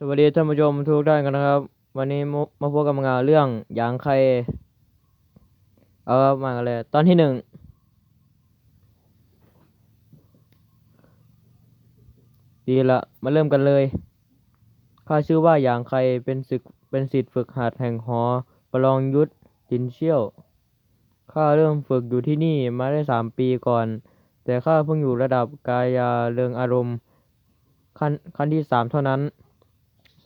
สวัสดีท่านผู้ชมทุกท่านกันนะครับ วันนี้มาพบกับงานเรื่องหยางใคร เอาครับมากันเลยตอนที่หนึ่งดีละมาเริ่มกันเลยข้าชื่อว่าหยางใครเป็นศึกเป็นศิษย์ฝึกหัดแห่งหอ ประลองยุทธจินเชี่ยวข้าเริ่มฝึกอยู่ที่นี่มาได้สามปีก่อน แต่ข้าเพิ่งอยู่ระดับกายาเริงอารมณ์ ขั้นขั้นที่สามเท่านั้น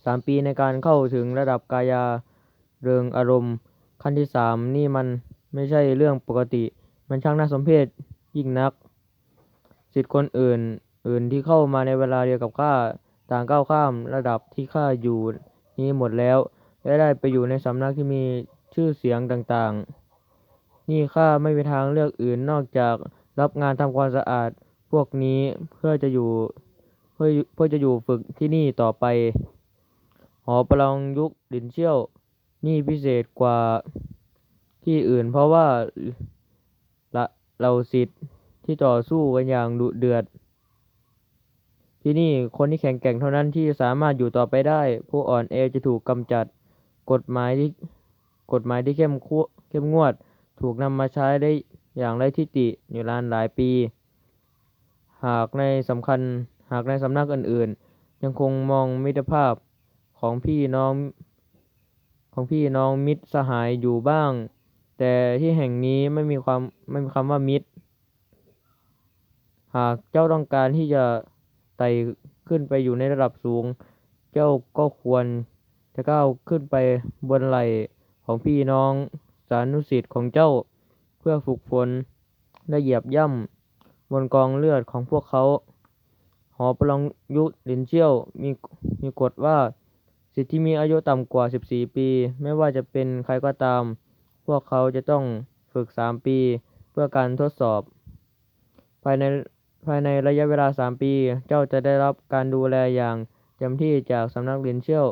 สามปีในการเข้าถึงระดับกายาเริงอารมณ์ ขั้นที่สามนี่มันไม่ใช่เรื่องปกติ มันช่างน่าสมเพชยิ่งนัก สิทธิ์คนอื่นอื่นที่เข้ามาในเวลาเดียวกับข้าต่างก้าวข้ามระดับที่ข้าอยู่นี้หมดแล้ว และได้ไปอยู่ในสำนักที่มีชื่อเสียงต่างๆ นี่ข้าไม่มีทางเลือกอื่นนอกจากรับงานทำความสะอาดพวกนี้เพื่อจะอยู่เพื่อเพื่อจะอยู่ฝึกที่นี่ต่อไป หอประลองยุคหลินเชี่ยว นี่พิเศษกว่าที่อื่น เพราะว่าละเราสิทธิ์ที่ต่อสู้กันอย่างดุเดือด ที่นี่คนที่แข็งแกร่งเท่านั้นที่สามารถอยู่ต่อไปได้ ผู้อ่อนแอจะถูกกำจัด กฎหมายที่กฎหมายที่เข้มขวเข้มงวด ถูกนำมาใช้ได้อย่างไรทิฏฐิอยู่นานหลายปี หากในสำคัญหากในสำนักอื่นๆ ยังคงมองมิตรภาพ ของพี่น้องของพี่น้องมิตรสหายอยู่บ้าง แต่ที่แห่งนี้ไม่มีความไม่มีคำว่ามิตร หากเจ้าต้องการที่จะไต่ขึ้นไปอยู่ในระดับสูง เจ้าก็ควรจะก้าวขึ้นไปบนไหล่ของพี่น้องสานุสิทธิ์ของเจ้าเพื่อฝึกฝนและเหยียบย่ำบนกองเลือดของพวกเขา หอประลองยุลินเชี่ยวมีมีกฎว่า สิทธิ์ที่มีอายุต่ำกว่า 14 ปี ไม่ว่าจะเป็นใครก็ตาม พวกเขาจะต้องฝึก 3 ปี เพื่อการทดสอบ ภายในภายในระยะเวลา 3 ปี เจ้าจะได้รับการดูแลอย่างเต็มที่จากสำนักเรียนเชี่ยว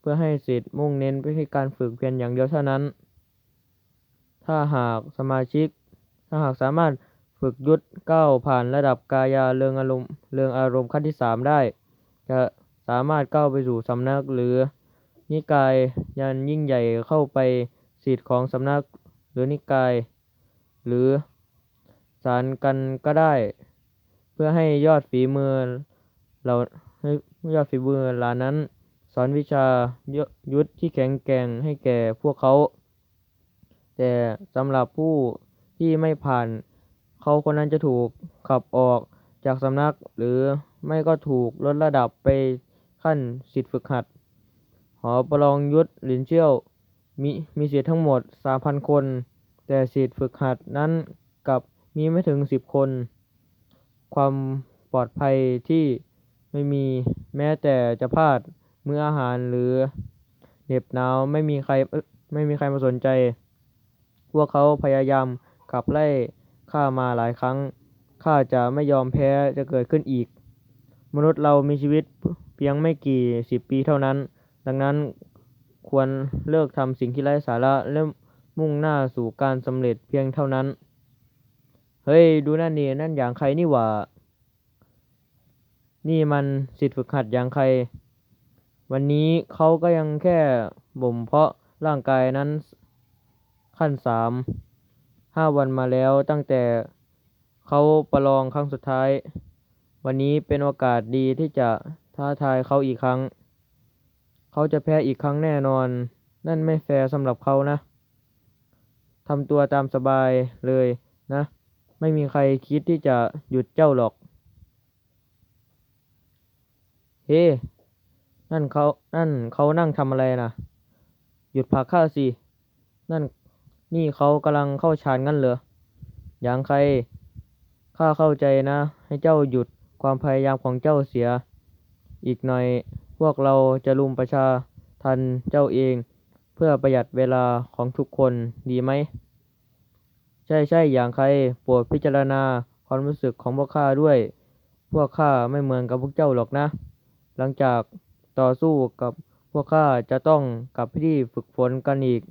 เพื่อให้สิทธิ์มุ่งเน้นไปที่การฝึกเพียงอย่างเดียวเท่านั้น ถ้าหากสมาชิก ถ้าหากสามารถฝึกยุทธก้าวผ่านระดับกายาเริงอารมณ์เริงอารมณ์ขั้นที่ 3 ได้ จะ สามารถก้าวไปสู่สำนักหรือนิกายยันยิ่งใหญ่เข้าไปสิทธิ์ของสำนักหรือนิกาย หรือสารกันก็ได้ เพื่อให้ยอดฝีมือเราให้ยอดฝีมือเหล่านั้น สอนวิชายุทธที่แข็งแกร่งให้แก่พวกเขา แต่สำหรับผู้ที่ไม่ผ่าน เขาคนนั้นจะถูกขับออกจากสำนักหรือไม่ก็ถูกลดระดับไป ขั้นสิทธิฝึกหัด หอประลองยุทธหลินเชี่ยว มีมีสิทธิ์ทั้งหมด 3,000 คน แต่สิทธิฝึกหัดนั้นกับมีไม่ถึง 10 คน ความปลอดภัยที่ไม่มีแม้แต่จะพลาดมื้ออาหารหรือเหน็บหนาวไม่มีใครไม่มีใครมาสนใจ พวกเขาพยายามขับไล่ข้ามาหลายครั้งข้าจะไม่ยอมแพ้จะเกิดขึ้นอีก มนุษย์เรามีชีวิต เพียงไม่กี่สิบปีเท่านั้น ดังนั้นควรเลิกทำสิ่งที่ไร้สาระและมุ่งหน้าสู่การสำเร็จเพียงเท่านั้น เฮ้ย ดูนั่นนี่นั่นอย่างใครนี่หว่า นี่มันสิทธิฝึกหัดอย่างใคร วันนี้เขาก็ยังแค่บ่มเพาะร่างกายนั้นขั้นสามห้าวันมาแล้วตั้งแต่เขาประลองครั้งสุดท้าย วันนี้เป็นโอกาสดีที่จะ ท้าทายเขาอีกครั้ง เขาจะแพ้อีกครั้งแน่นอน นั่นไม่แฟร์สำหรับเขานะทำตัวตามสบายเลยนะ ไม่มีใครคิดที่จะหยุดเจ้าหรอก เฮ้ นั่นเขา นั่นเขานั่งทำอะไรนะหยุดผลักข้าสิ นั่น นี่เขากำลังเข้าฌานงั้นเหรอ อย่างใคร ข้าเข้าใจนะ ให้เจ้าหยุดความพยายามของเจ้าเสีย อีกหน่อยพวกเราจะรุมประชาทันเจ้าเอง เพื่อประหยัดเวลาของทุกคนดีไหม ใช่ใช่อย่างใครโปรดพิจารณาความรู้สึกของพวกข้าด้วย พวกข้าไม่เหมือนกับพวกเจ้าหรอกนะ หลังจากต่อสู้กับพวกข้าจะต้องกลับไปที่ฝึกฝนกันอีก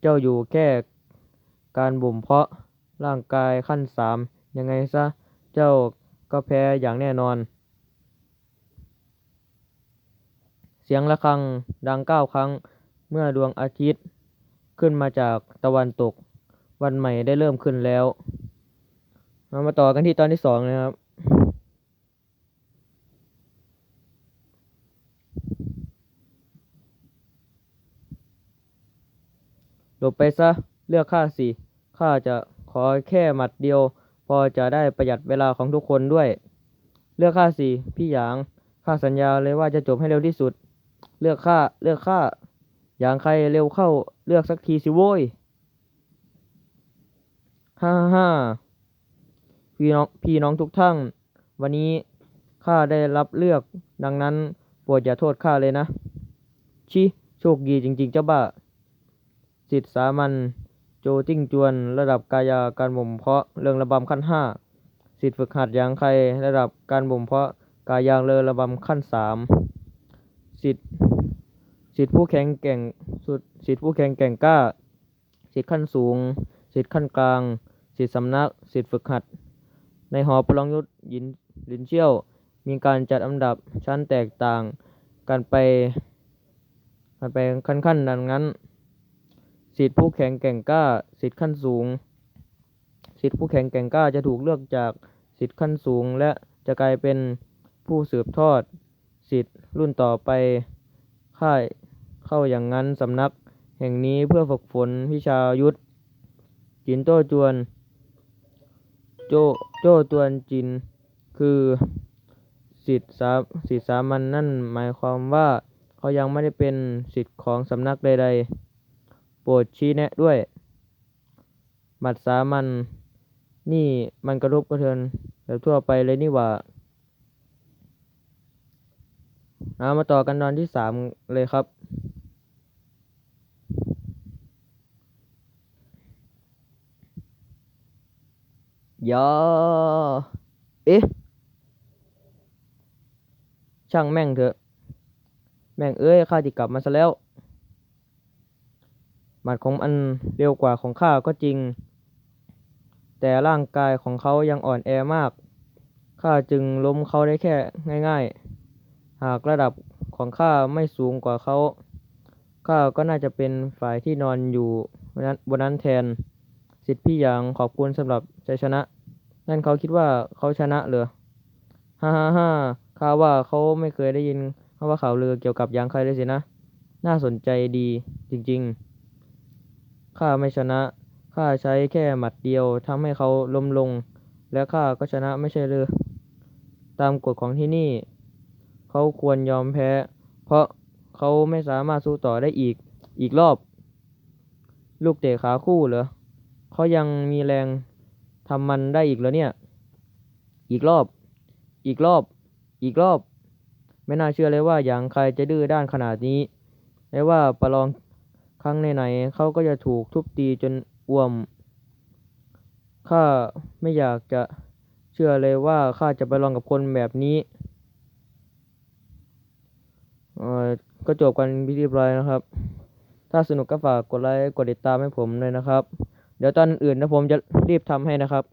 เจ้าอยู่แค่การบ่มเพาะร่างกายขั้นสามยังไงซะ เจ้าก็แพ้อย่างแน่นอน เสียงระฆังดังเก้าครั้งเมื่อดวงอาทิตย์ขึ้นมาจากตะวันตก วันใหม่ได้เริ่มขึ้นแล้ว เรามาต่อกันที่ตอนที่สองนะครับ หลบไปซะ เลือกข้าสิ ข้าจะขอแค่หมัดเดียว พอจะได้ประหยัดเวลาของทุกคนด้วย เลือกข้าสิ พี่หยาง ข้าสัญญาเลยว่าจะจบให้เร็วที่สุด เลือกข้าเลือกข้าอย่างใครเร็วเข้าเลือกสักทีสิโว้ยฮ่าฮ่าฮ่าพี่น้องพี่น้องทุกท่าน วันนี้ข้าได้รับเลือก ดังนั้นโปรดอย่าโทษข้าเลยนะ ชิโชคดีจริง ๆ เจ้าบ้าสิทธิสามัญโจจิ้งจวน ระดับกายาการบ่มเพาะเรื่องระบำขั้นห้าสิทธิฝึกหัดอย่างใครระดับการบ่มเพาะกายางเรือระบำขั้นสามสิทธิ สิทธิผู้แข็งแกร่งสุดสิทธิผู้แข็งแกร่งกล้า สิทธิขั้นสูง สิทธิขั้นกลาง สิทธิสำนัก สิทธิฝึกหัด ในหอประลองยุทธยินลินเชี่ยว มีการจัดอันดับชั้นแตกต่างกันไปกันไปขั้นๆดังนั้น สิทธิผู้แข็งแกร่งกล้า สิทธิขั้นสูง สิทธิผู้แข็งแกร่งกล้าจะถูกเลือกจากสิทธิขั้นสูง และจะกลายเป็นผู้สืบทอด สิทธิรุ่นต่อไปค่าย เข้าอย่างนั้นสำนักแห่งนี้เพื่อฝึกฝนวิชายุทธจินโต้จวน โจโจ้ตวนจิน คือสิทธิสาสิทธิสามันนั่นหมายความว่าเขายังไม่ได้เป็นสิทธิของสำนักใด ๆ โปรดชี้แนะด้วยหมัดสามัญนี่มันกระทบกระเทือนแบบทั่วไปเลยนี่หว่าเอามาต่อกันตอนที่สามเลยครับ ยอเอ๊ะ ช่างแม่งเถอะ แม่งเอ้ยข้าจะกลับมาซะแล้วหมัดของอันเร็วกว่าของข้าก็จริง แต่ร่างกายของเขายังอ่อนแอมากข้าจึงล้มเขาได้แค่ง่าย ๆ หากระดับของข้าไม่สูงกว่าเขาข้าก็น่าจะเป็นฝ่ายที่นอนอยู่บนนั้นแทน สิทธิ์พี่หยางขอบคุณสำหรับชัยชนะ นั่นเขาคิดว่าเขาชนะเหรอฮ่าฮ่าฮ่าข้าว่าเขาไม่เคยได้ยินคำว่าข่าวลือเกี่ยวกับยางใครเลยสินะ น่าสนใจดีจริงๆ ข้าไม่ชนะ ข้าใช้แค่หมัดเดียวทำให้เขาล้มลง และข้าก็ชนะไม่ใช่หรือตามกฎของที่นี่ เขาควรยอมแพ้ เพราะเขาไม่สามารถสู้ต่อได้อีก อีกรอบ ลูกเตะขาคู่เหรอเขายังมีแรง ทำมันได้อีกเหรอเนี่ย อีกรอบ อีกรอบ อีกรอบ ไม่น่าเชื่อเลยว่าอย่างใครจะดื้อด้านขนาดนี้ไม่ว่าประลองครั้งไหนๆเขาก็จะถูกทุบตีจนอ้วม ข้าไม่อยากจะเชื่อเลยว่าข้าจะไปลองกับคนแบบนี้เอ่อก็จบกันพิธีเรียบร้อยนะครับ ถ้าสนุกก็ฝากกดไลค์ กดติดตามให้ผมเลยนะครับ เดี๋ยวตอนอื่นนะผมจะรีบทำให้นะครับ